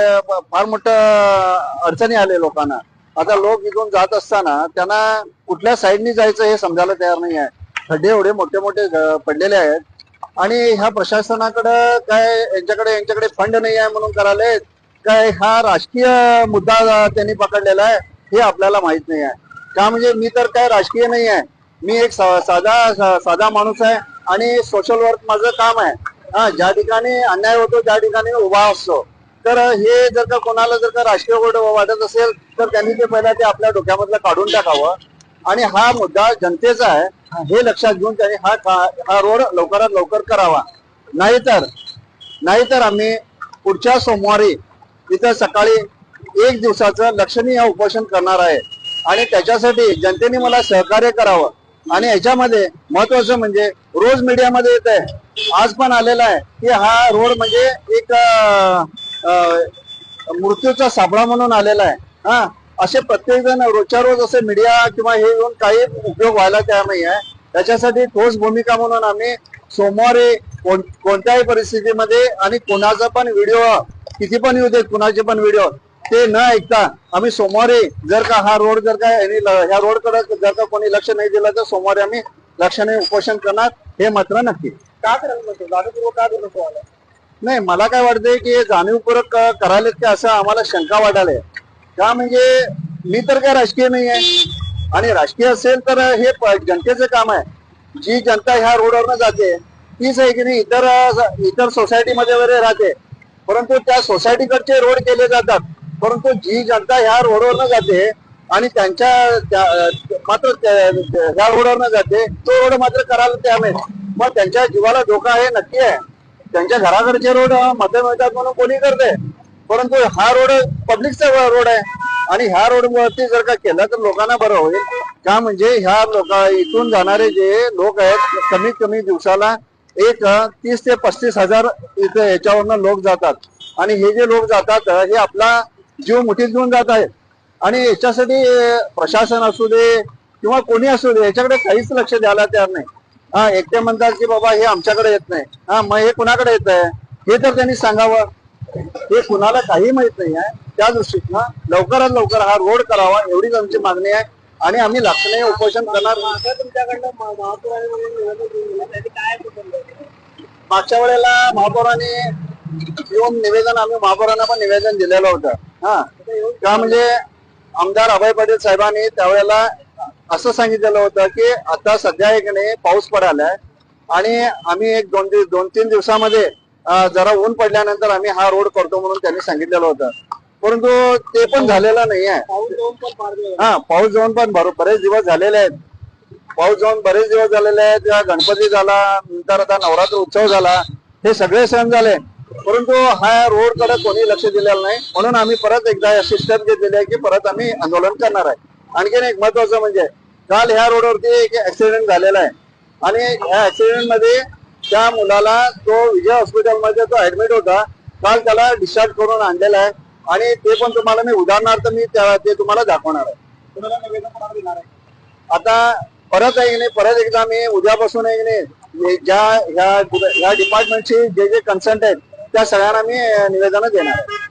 फार मोठं अडचणी आले लोकांना. आता लोक इथून जात असताना त्यांना कुठल्या साईडनी जायचं हे समजायला तयार नाही आहे. खड्डे एवढे मोठे मोठे पडलेले आहेत. आणि ह्या प्रशासनाकडं काय यांच्याकडे यांच्याकडे फंड नाही आहे म्हणून करायला काय हा राजकीय मुद्दा त्यांनी पकडलेला आहे हे आपल्याला माहीत नाही आहे. का म्हणजे मी तर काय राजकीय नाही आहे. मी एक साधा साधा माणूस आहे आणि सोशल वर्क माझं काम आहे. हा ज्या ठिकाणी अन्याय होतो त्या ठिकाणी उभा असतो. तर हे जर का कोणाला जर का राजकीय गोड वाटत असेल तर त्यांनी ते पहिला ते आपल्या डोक्यामधलं काढून टाकावं. आणि हा मुद्दा जनतेचा आहे हे लक्षात घेऊन त्यांनी हा हा रोड लवकरात लवकर करावा. नाहीतर नाहीतर आम्ही पुढच्या सोमवारी इथं सकाळी एक दिवसाचं लक्षणीय उपोषण करणार आहे. आणि त्याच्यासाठी जनतेने मला सहकार्य करावं. आणि याच्यामध्ये महत्वाचं म्हणजे रोज मीडियामध्ये येत आहे आज पण आलेला आहे की हा रोड म्हणजे एक मृत्यूचा सापळा म्हणून आलेला आहे. हा असे प्रत्येक जण रोजच्या रोज असे मीडिया किंवा हे येऊन काही उपयोग व्हायला तयार नाही आहे. त्याच्यासाठी ठोस भूमिका म्हणून आम्ही सोमवारी कोण- कोणत्याही परिस्थितीमध्ये आणि कोणाचा पण व्हिडिओ किती पण येऊ देत कुणाचे पण व्हिडिओ ते न ऐकता आम्ही सोमवारी जर का हा रोड जर का ह्या रोडकडे जर का कोणी लक्ष नाही दिलं तर सोमवारी आम्ही लक्षाने उपोषण करणार हे मात्र नक्की. का करायला नको का नको आला नाही मला काय वाटतंय की हे जाणीवपूर्वक करायलेत की असं आम्हाला शंका वाटायला का म्हणजे मी तर काय राजकीय नाही आहे आणि राजकीय असेल तर हे जनतेचं काम आहे. जी जनता ह्या रोडवरनं जाते तीच आहे की नाही इतर इतर सोसायटीमध्ये वगैरे राहते. परंतु त्या सोसायटीकडचे रोड केले जातात. परंतु जी जनता ह्या रोडवरनं जाते आणि त्यांच्या मात्र ह्या रोडवरनं जाते तो रोड मात्र करायला ते आम्ही मग त्यांच्या जीवाला धोका आहे नक्की आहे. त्यांच्या घराकडचे रोड मध्यम मिळतात म्हणून कोणी करते. परंतु हा रोड पब्लिकचा रोड आहे. आणि ह्या रोड वरती जर का केला तर लोकांना बरं होईल. का म्हणजे ह्या लोक इथून जाणारे जे लोक आहेत कमीत कमी दिवसाला एक तीस ते पस्तीस हजार इथे याच्यावरनं लोक जातात. आणि हे जे लोक जातात हे आपला जीव मुठीत घेऊन जात आहेत. आणि याच्यासाठी प्रशासन असू दे किंवा कोणी असू दे याच्याकडे काहीच लक्ष द्यायला तयार नाही. हा एकटे म्हणतात की बाबा हे आमच्याकडे येत नाही. हा मग हे कुणाकडे येत आहे? हे तर त्यांनी सांगावं. हे कुणाला काही माहीत नाही आहे. त्या दृष्टीनं लवकरात लवकर हा रोड करावा एवढीच आमची मागणी आहे. आणि आम्ही लक्षणीय उपोषण करणार मागच्या वेळेला महापौरांनी येऊन निवेदन आम्ही महापौरांना पण निवेदन दिलेलं होतं. हा. का म्हणजे आमदार अभय पाटील साहेबांनी त्यावेळेला असं सांगितलेलं होतं की आता सध्या एक नाही पाऊस पडायलाय आणि आम्ही एक दोन दिवस दोन तीन दिवसामध्ये जरा ऊन पडल्यानंतर आम्ही हा रोड करतो म्हणून त्यांनी सांगितलेलं होतं. परंतु ते पण झालेलं नाही आहे हा पाऊस जाऊन पण बरो- बरेच दिवस झालेले आहेत. पाऊस जाऊन बरेच दिवस झालेले आहेत. गणपती झाला नंतर आता नवरात्र उत्सव झाला हे सगळे सण झाले. परंतु हा रोडकडे कोणी लक्ष दिलेलं नाही. म्हणून आम्ही परत एकदा स्टेप घेतलेली आहे की परत आम्ही आंदोलन करणार आहे. आणखीन एक महत्वाचं म्हणजे काल ह्या रोडवरती एक ऍक्सिडेंट झालेला आहे. आणि ह्या ऍक्सिडेंटमध्ये त्या मुलाला तो विजय हॉस्पिटलमध्ये तो ऍडमिट होता. काल त्याला डिस्चार्ज करून आणलेला आहे. आणि ते पण तुम्हाला मी उदाहरणार्थ मी त्या- ते तुम्हाला दाखवणार आहे. निवेदन देणार आहे? आता परत आहे की नाही? परत एकदा मी उद्यापासून आहे की नाही? ज्या ह्या ह्या डिपार्टमेंटची जे जे कन्सर्ट आहेत त्या सगळ्यांना मी निवेदन देणार आहे.